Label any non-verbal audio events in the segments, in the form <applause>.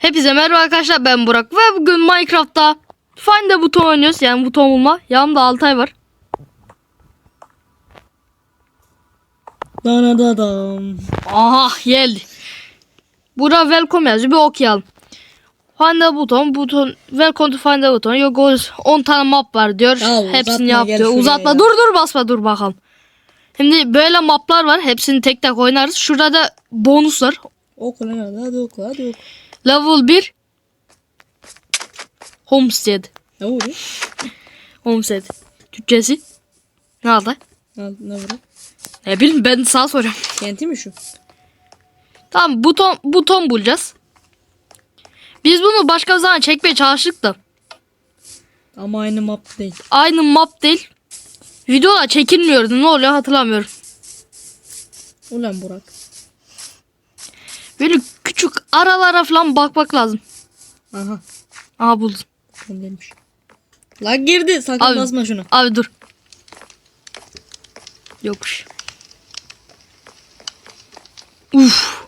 Hepinize merhaba arkadaşlar ben Burak ve bugün Minecraft'ta Find the buton oynuyoruz yani buton bulma. Yanımda Altay var. Da da dam. Aha geldi. Burada welcome yazıyor bir okuyalım. Find the buton, buton, welcome to find the buton. Yok o 10 tane map var diyor. Ya Hepsini yap diyor. Uzatma ya. dur dur basma dur bakalım. Şimdi böyle maplar var. Hepsini tek tek oynarız. Şurada da bonus var. Oku lan hadi, hadi oku hadi oku. Level 1 Homestead. Ne oluyor? Homestead. Türkçesi. Ne aldı? Ne, ne vuruyor? Ne bileyim ben sana soruyorum. Kenti mi şu? Tamam buton buton bulacağız. Biz bunu başka bir zaman çekmeye çalıştık da Ama aynı map değil. aynı map değil. Videolar çekilmiyordu. Ne oluyor hatırlamıyorum. Ulan Burak. Böyle küçük aralara falan bakmak lazım. Aha. Aha buldum. Ben demiş. Lan girdi. Sakın Abi. basma şunu. Abi dur. Yokmuş. Uf.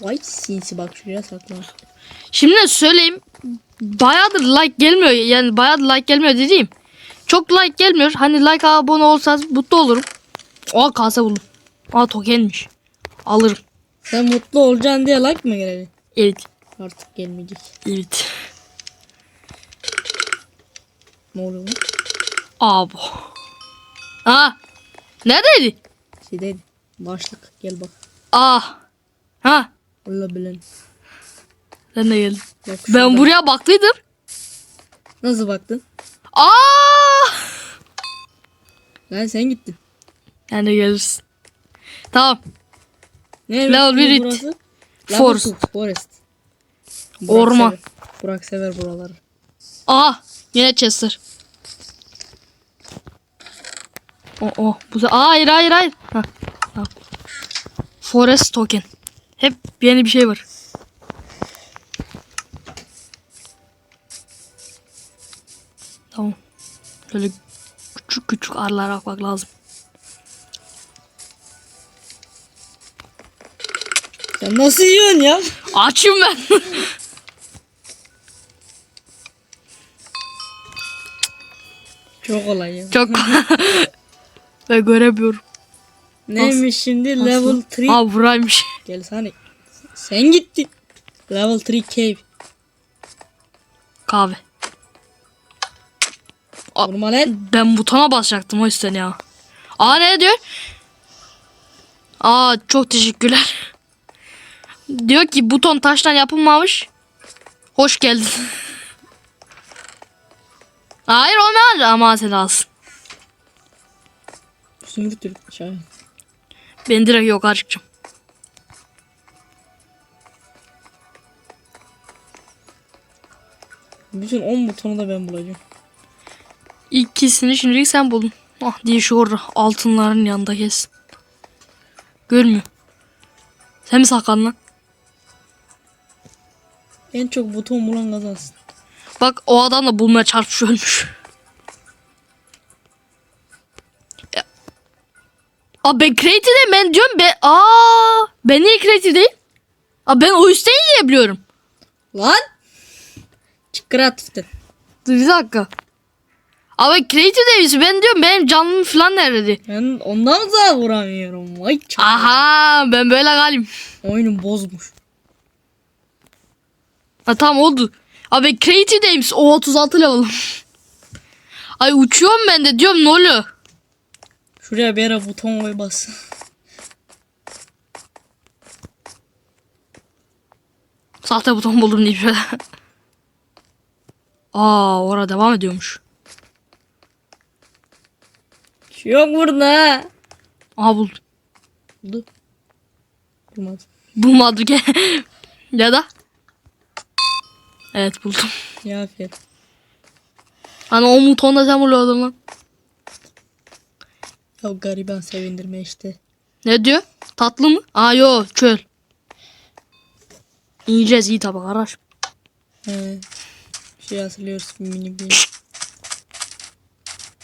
Vay sinsi bak şuraya saklan. Şimdi söyleyeyim. Bayağıdır like gelmiyor. Yani bayağıdır like gelmiyor dediğim. Çok like gelmiyor. Hani like abone olsanız mutlu olurum. Aa kase buldum. Aa tokenmiş. Alırım. Sen mutlu olacaksın diye like mı gelecek? Evet. Artık gelmeyecek. Evet. Ne oluyor lan? Aa bu. Aa. Neredeydi? Şeydeydi. Başlık. Gel bak. Aa. Ha. Allah bilen. Ben de geldim. Bak Ben şurada. buraya baktıydım. Nasıl baktın? Aa. Lan sen gittin. Yani gelirsin. Tamam. Ne Level bir it. burası? Level Forest. Forest. Orman. Sever. Burak sever buraları. Aa. Yine Chester. O o. Bu da Aa, hayır hayır hayır. Ha. Tamam. Forest token. Hep yeni bir şey var. Tamam. Böyle küçük küçük arılara bakmak lazım. Sen nasıl yiyorsun ya? Açım ben. Çok kolay ya. Çok ben göremiyorum. Neymiş şimdi level 3. Aa buraymış. Gel sana. Sen gittin. Level 3 cave. Kahve. Aa, Vurma lan. Ben butona basacaktım o yüzden ya. Aa ne diyor? Aa çok teşekkürler. Diyor ki buton taştan yapılmamış. Hoş geldin. <laughs> Hayır olmaz ama sen alsın. Zümrüt. Şahin. Ben direkt yok açıkçım. Bütün 10 butonu da ben bulacağım. İkisini şimdilik sen buldun. Ah diye şu orada altınların yanında kes. Görmüyor. Sen mi saklandın lan? En çok buton bulan kazansın. Bak o adam da bulmaya çarpmış ölmüş. Aa ben creative'de ben diyorum ben aa ben niye creative değil? Aa ben o üstten yiyebiliyorum. Lan! Çık kreatiften. Dur bir dakika. Aa ben creative demişim ben diyorum benim canım falan nerede? Ben ondan da vuramıyorum. Vay çok. Aha ben böyle galim. Oyunum bozmuş. Ha tamam oldu. Abi ben creative'deyim. O 36 level. Ay uçuyorum ben de diyorum ne oluyor? Şuraya bir yere buton koy bas. Sahte buton buldum diye şöyle. Aa orada devam ediyormuş. Yok burada. Aha buldum. Dur. Bulmaz. Bulmadı ki. <laughs> ya da. Evet buldum. Ya afiyet. Hani o butonda sen buluyordun lan. Ya gariban sevindirme işte. Ne diyor? Tatlı mı? Aa yo çöl. Yiyeceğiz iyi tabi kardeş. He. Şey hatırlıyoruz mini bir.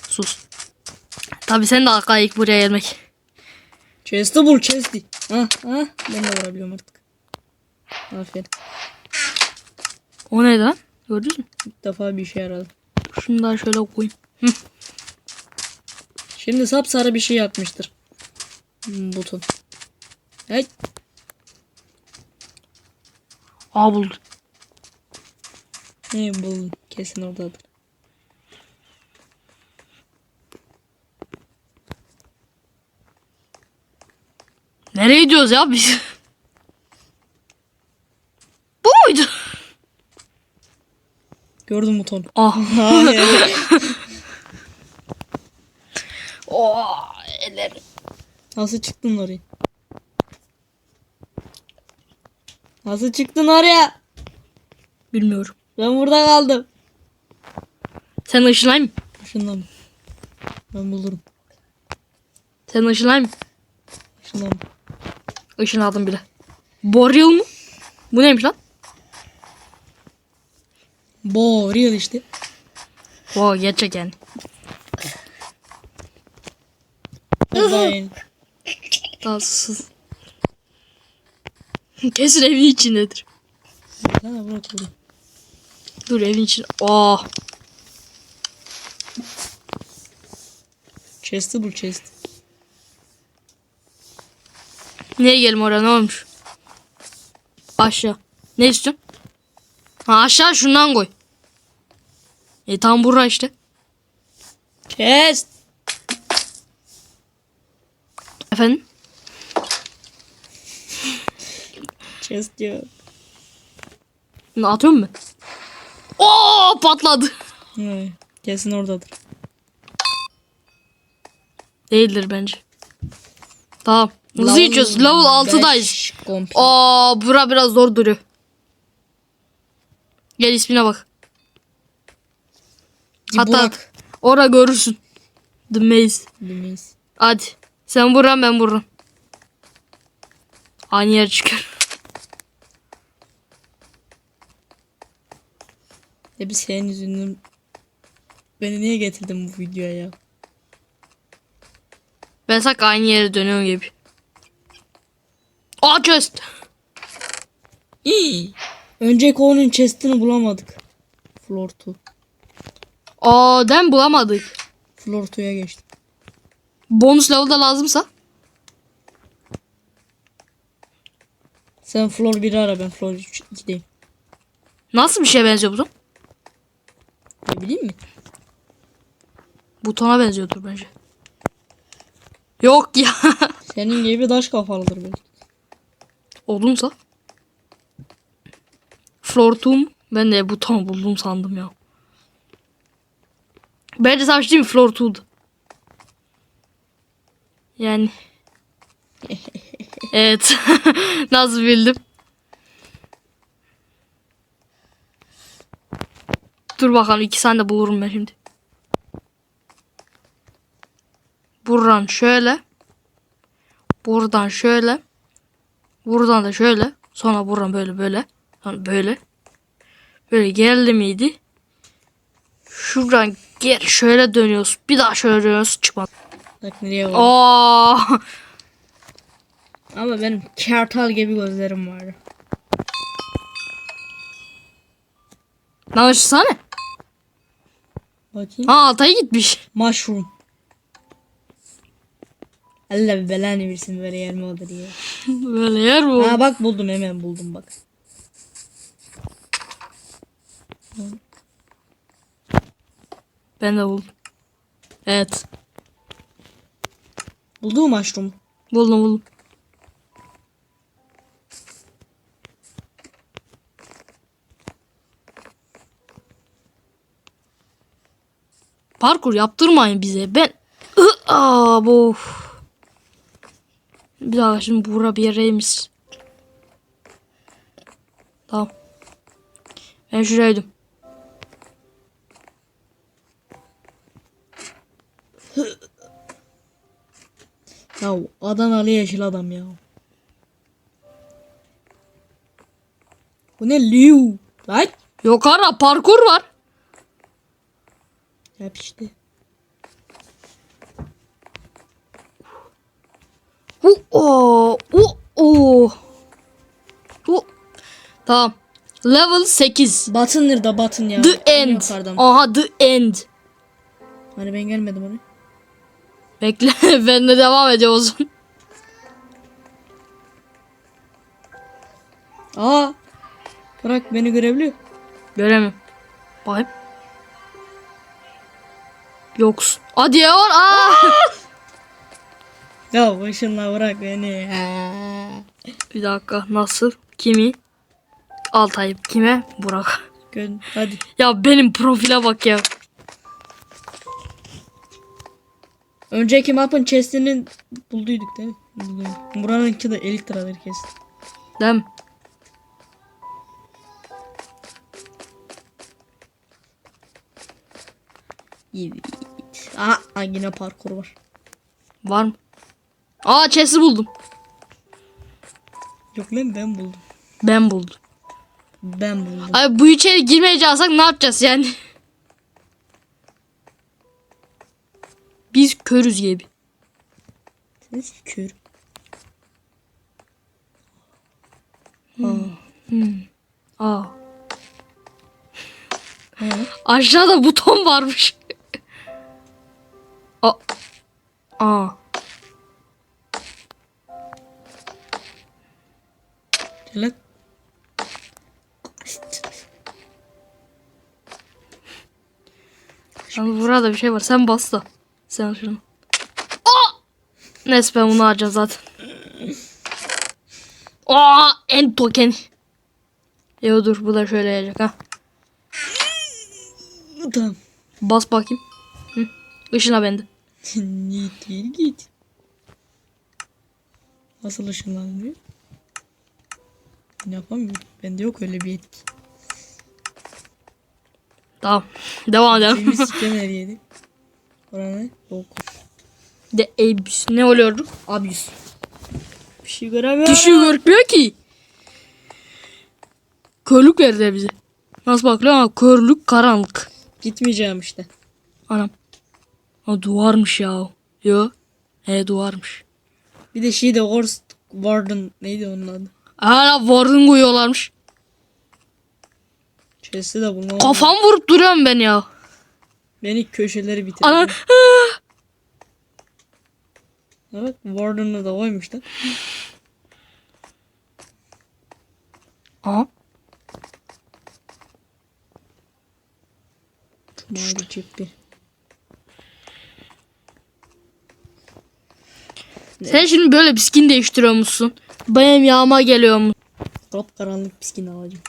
Sus. Tabi sen de kayık buraya gelmek. Chest'i bul chest'i. Ha ha ben de vurabiliyorum artık. Aferin. O neydi lan? Gördünüz mü? İlk defa bir işe yaradı. Şunu da şöyle koyayım. Şimdi sapsarı bir şey yapmıştır. Hmm, Buton. Hey. Aa buldum. Ne buldun? Kesin oradadır. Nereye gidiyoruz ya biz? <laughs> Bu muydu? Gördün buton. Ah. Hayır. <laughs> Oh, ellerim. Nasıl çıktın oraya? Nasıl çıktın oraya? Bilmiyorum. Ben burada kaldım. Sen ışınlayayım mı? Mı? Ben bulurum. Sen ışınlayayım mı? Mı? Işınladım bile. Boreal mu? Bu neymiş lan? Bo real işte. Oo gerçek yani. Daha yeni. Tatsız. Kesin evin içindedir. Ha bırak bunu. Dur evin içinde. Oh. Chest'i bul chest. Niye gelme oraya ne olmuş? Aşağı. Ne istiyorsun? Ha aşağı şundan koy. E tam bura işte. Chest. Efendim? Chest diyor. Bunu atıyor mu? Oo patladı. Kesin oradadır. Değildir bence. Tamam. Hızlı geçiyoruz. Level 6'dayız. beş komple. Aa bura biraz zor duruyor. Gel ismine bak. Hatta Burak. ora görürsün. The Maze. Bilmeyiz. Hadi. Sen vuran ben vuran. Aynı yer çıkar. Ya bir senin yüzünden beni niye getirdin bu videoya ya? Ben sanki aynı yere dönüyorum gibi. Aa chest. İyi. Önceki onun chest'ini bulamadık. Floor 2. Aa den bulamadık. Floor 2'ya geçtim. Bonus level'da lazımsa. Sen floor 1'i ara ben floor 2'deyim. Nasıl bir şeye benziyor buton? Ne bileyim mi? Butona benziyordur bence. Yok ya. <laughs> Senin gibi taş kafalıdır belki. Odunsa. Flortum. Ben de buton buldum sandım ya. Bence savaş değil mi? Flortu'du. Yani. <laughs> evet. <laughs> Nasıl bildim? Dur bakalım iki tane de bulurum ben şimdi. Buradan şöyle. Buradan şöyle. Buradan da şöyle. Sonra buradan böyle böyle. Böyle. Böyle geldi miydi? Şuradan geri şöyle dönüyoruz. Bir daha şöyle dönüyoruz. Çıkmadı. Bak nereye var. Aa! Ama benim kartal gibi gözlerim var. Lan ışısana. Bakayım. Ha Altay'a gitmiş. Mushroom. Allah belanı versin böyle yer mi olur ya. <laughs> Böyle yer bu. Ha bak buldum hemen buldum bak. Ben de buldum. Evet. Bulduğum mushroom. Buldum buldum. Parkur yaptırmayın bize. Ben Aa, bu. Bir dakika şimdi bura bir yereymiş. Tamam. Ben şuraydım. Ya Adanalı yeşil adam ya. Bu ne Liu? Lan. Yok ara parkur var. Yap işte. Uh, oh, uh, oh. Uh. Tamam. Level 8. Batın nerede batın ya? The En end. yukarıdan. Aha the end. Hani ben gelmedim oraya. Bekle <laughs> ben de devam ediyorum o zaman. Aa. Bırak beni görebiliyor. Göremiyorum. Bakayım. Yoksun. Hadi ya var. Aa! Ya başınla bırak beni. Bir dakika nasıl? Kimi? Altay. Kime? Burak. Gön hadi. Ya benim profile bak ya. Önceki mapın chest'ini bulduyduk değil mi? Bulduyduk. Buranınki de 50 liradır kesin. Değil mi? Evet. Aa, yine parkur var. Var mı? Aa chest'i buldum. Yok lan ben buldum. Ben buldum. Ben buldum. Abi bu içeri girmeyeceksek ne yapacağız yani? Biz körüz gibi. Ses kör. Aa. Ha. Aşağıda buton varmış. Aa. Aa. Lan. Yalnız burada bir şey var. Sen bas da. Sen şunu. Aa! Neyse ben bunu harcayacağım zaten. Aa, en token. Yo dur bu da şöyle yiyecek ha. Tamam. Bas bakayım. Hı. Işına bende. git git git. Nasıl ışınlanmıyor? Yapamıyorum. Bende yok öyle bir etki. Tamam. Devam edelim. Şeyimi sikem her Orana yok. De abis. Ne oluyordu? Abis. Bir şey göremiyorum. Kişi görmüyor ki. Körlük verdi bize. Nasıl bakıyor ama körlük karanlık. Gitmeyeceğim işte. Anam. O duvarmış ya. Yo. He duvarmış. Bir de şey de Horst Warden neydi onun adı? Hala warden koyuyorlarmış. Chest'i de bulmam. Kafam vurup duruyorum ben ya. Beni köşeleri bitirdi. Ana. <laughs> Evet Warden'ı da koymuşlar. Aha. Mavi cepli. Sen şimdi böyle bir skin değiştiriyor musun? Benim yağma geliyor mu? Kap karanlık piskin alacağım.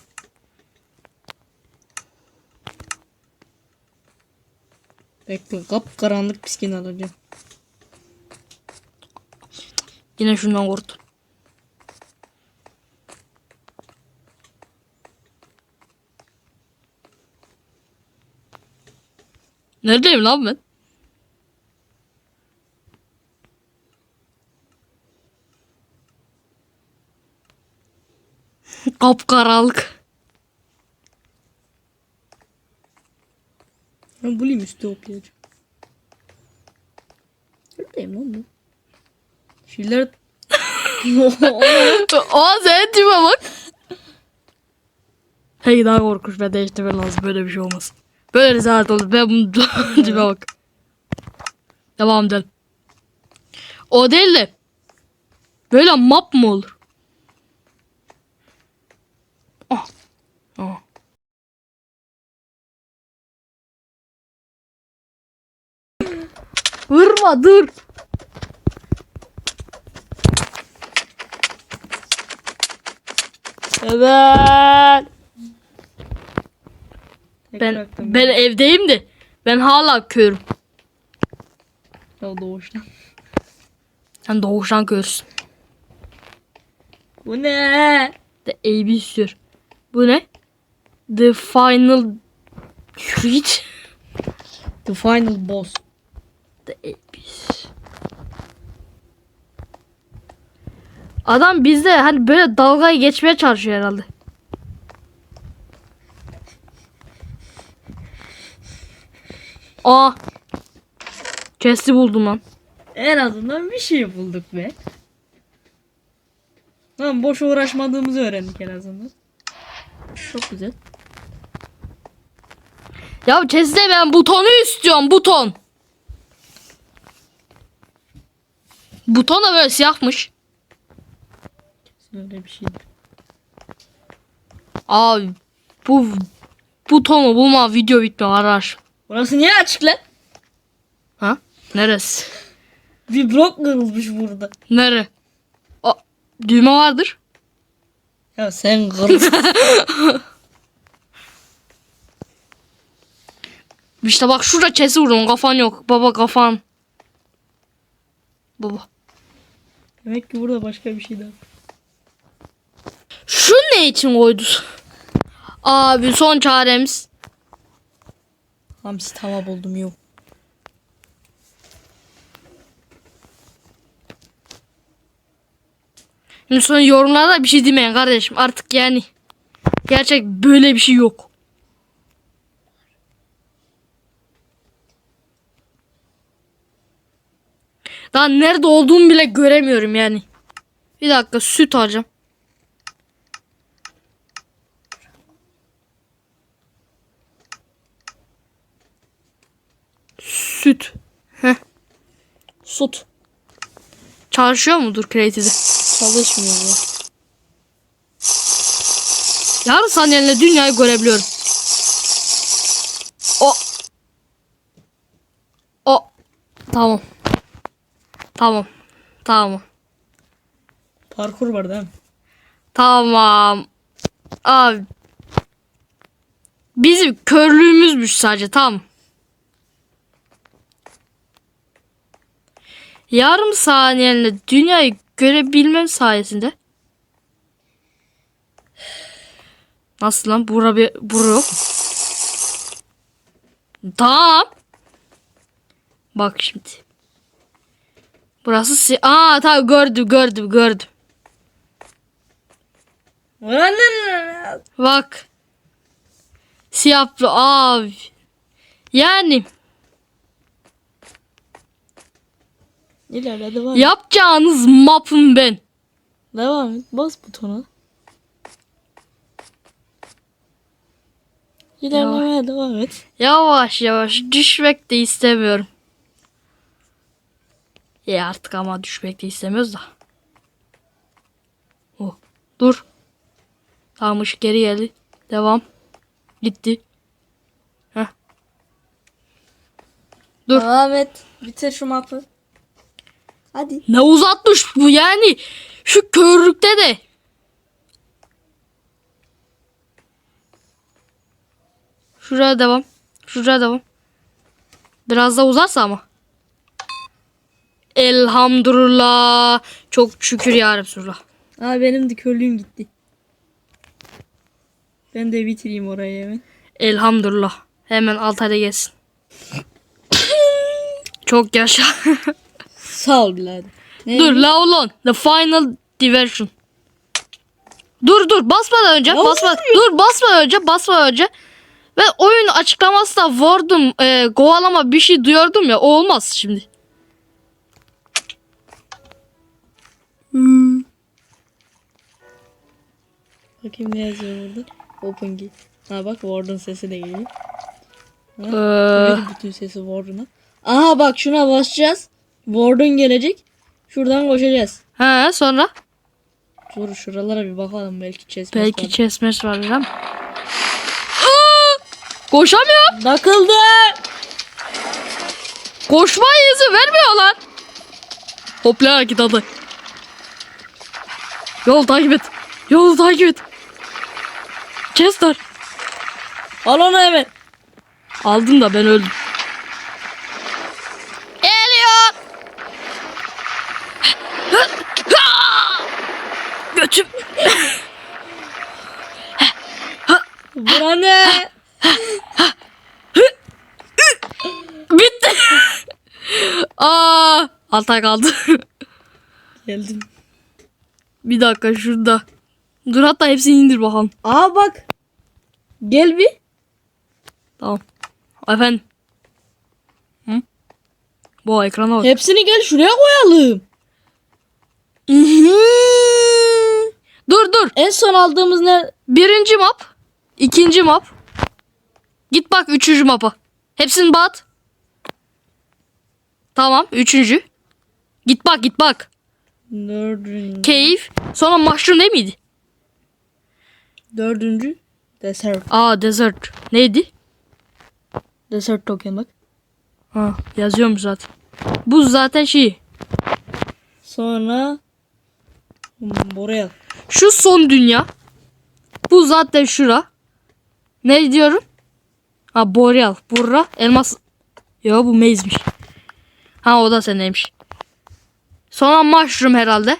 Bekle kap karanlık piskin alacağım. Yine şundan kurt. Neredeyim lan ben? Kapkaranlık. Ben bulayım üstü okuyacağım. Neredeyim lan bu? Şeyler... <laughs> Aa sen tipe bak. Hey daha korkunç ben değiştirmem lazım böyle bir şey olmaz. Böyle rezalet olur ben bunu <laughs> tipe bak. Devam edelim. O değil de böyle map mı olur? Ah. Ah. Vurma dur. Evet. Ben ben evdeyim de ben hala körüm. Ya doğuştan. Sen doğuştan körsün. Bu ne? The AB istiyor. Bu ne? The final Yürüyüt. The final boss. Abyss. Adam bizde hani böyle dalgayı geçmeye çalışıyor herhalde. Aa. Chest'i buldum lan. En azından bir şey bulduk be. Lan boş uğraşmadığımızı öğrendik en azından. Çok güzel. Ya Chest'te ben butonu istiyorum buton. Buton da böyle siyahmış. Öyle bir şey. Abi bu butonu bulma video bitmiyor arkadaş. Burası niye açık lan? Ha? Neresi? Bir blok kırılmış burada. Nere? O, düğme vardır. Ya sen kır. <laughs> İşte bak şurada chest'i vurdum kafan yok. Baba kafan. Baba. Demek ki burada başka bir şey daha. Şu ne için koydu? Abi son çaremiz. Hamsi tava buldum yok. Şimdi sonra yorumlarda bir şey demeyin kardeşim. Artık yani. Gerçek böyle bir şey yok. Daha nerede olduğumu bile göremiyorum yani. Bir dakika süt alacağım. Süt. Sut. Çalışıyor mudur Creative'de? Çalışmıyor bu. Yarın saniyeyle dünyayı görebiliyorum. O. O. Tamam. Tamam. Tamam. Parkur var değil mi? Tamam. Abi. Bizim körlüğümüzmüş sadece tamam. Yarım saniyeyle dünyayı görebilmem sayesinde. Nasıl lan? Bura bir bura yok. Tamam. Bak şimdi. Burası si Aa tamam gördüm gördüm gördüm. Ulan Bak. Siyah abi. Yani İlerle devam et. yapacağınız mapım ben. Devam et. Bas butona. İlerlemeye devam et. Yavaş yavaş düşmek de istemiyorum. Ya artık ama düşmek de istemiyoruz da. Oh. Dur. Tamam ışık geri geldi. Devam. Gitti. Heh. Dur. Devam et. Bitir şu mapı. Hadi. Ne uzatmış bu yani. Şu körlükte de. Şuraya devam. Şuraya devam. Biraz da uzarsa ama. Elhamdülillah. Çok şükür ya Resulallah. Aa benim de körlüğüm gitti. Ben de bitireyim orayı hemen. Elhamdülillah. Hemen Altay'da gelsin. <laughs> Çok yaşa. <laughs> Sağ ol birader. Ne? dur la ulan. The final diversion. Dur dur basmadan önce basma. Dur basmadan önce basmadan önce. Ve oyun açıklamasında vurdum e, kovalama bir şey duyordum ya o olmaz şimdi. Bakayım ne yazıyor burada. Open key. Ha bak Warden sesi de geliyor. Ee, Ver bütün sesi Warden'a. Aha bak şuna basacağız. Warden gelecek. Şuradan koşacağız. he sonra Dur şuralara bir bakalım belki chest belki var. chestmatch var? Aa! Koşamıyorum. Takıldı. Koşmaya izin vermiyorlar. Hopla hareket adı. Yol takip et. Yolu takip et. Chester. Al onu hemen. Aldım da ben öldüm. Geliyor. Götüm. Bura ne? Bitti. Aa, Altay kaldı. Geldim. bir dakika şurada. Dur hatta hepsini indir bakalım. Aa bak. Gel bir. Tamam. Efendim. Hı? Bu ekrana bak. Hepsini gel şuraya koyalım. <laughs> Dur dur. En son aldığımız ne? Birinci map. ikinci map. Git bak üçüncü mapa. Hepsini bat. Tamam üçüncü. Git bak git bak. Dördüncü. Keyif. Sonra mushroom değil miydi? Dördüncü. Desert. Aa desert. Neydi? Desert token bak. Ha yazıyormuş zaten. Bu zaten şey. Sonra buraya. Şu son dünya. Bu zaten şura. Ne diyorum? Ha boreal. Burra elmas. Yo bu mezmiş. Ha o da seneymiş. Sonra mushroom herhalde.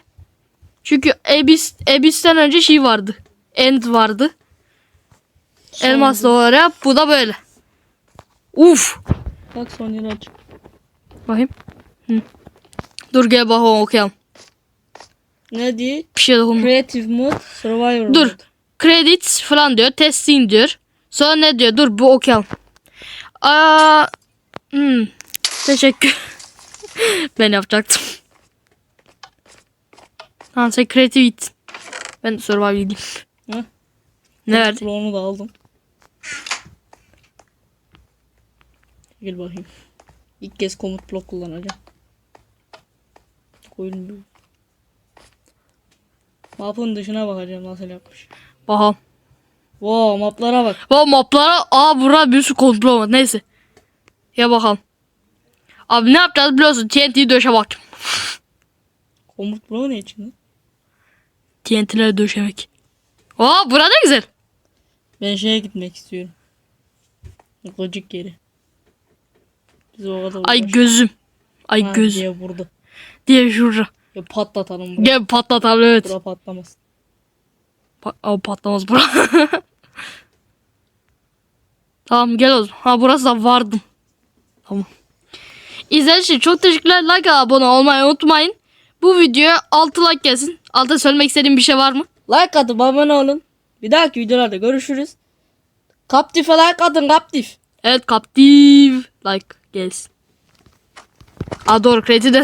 Çünkü Abyss, Abyss'ten önce şey vardı. End vardı. Elmas da oraya. Bu da böyle. Uf. Bak son yeri aç. Bakayım. Hı. Dur gel bakalım okuyalım. Ne diye? Bir şey dokunma. Creative mode, survivor Dur. mode. Credits falan diyor. Testing diyor. Sonra ne diyor? Dur bu okuyalım. Aa, hmm, teşekkür. <laughs> ben yapacaktım. Tamam sen creative git. Ben survival gideyim. Ne verdi? Onu da aldım. Gel bakayım. İlk kez komut blok kullanacağım. Koyun. Map'ın dışına bakacağım nasıl yapmış. Bakalım. Wow maplara bak. Bu maplara aa bura bir sürü kontrol var. Neyse. Ya bakalım. Abi ne yapacağız biliyorsun. TNT'yi döşe bakacağım. Komut bloğu ne içinde? TNT'leri döşemek. Aa bura güzel. Ben şeye gitmek istiyorum. Gıcık yeri. Biz o kadar Ay uğraştık. gözüm. Ay Ha, göz. diye burada. Diye şurada. Ya patlatalım burayı. Gel patlatalım evet. Bura patlamaz. Pa Aa, patlamaz bura. <laughs> tamam gel o zaman. Ha burası da vardım. Tamam. İzlediğiniz için çok teşekkürler. Like abone olmayı unutmayın. Bu videoya 6 like gelsin. Altta söylemek istediğim bir şey var mı? Like atıp abone olun. Bir dahaki videolarda görüşürüz. Kaptife like atın kaptif. Evet kaptif. Like gelsin. Aa doğru kredi.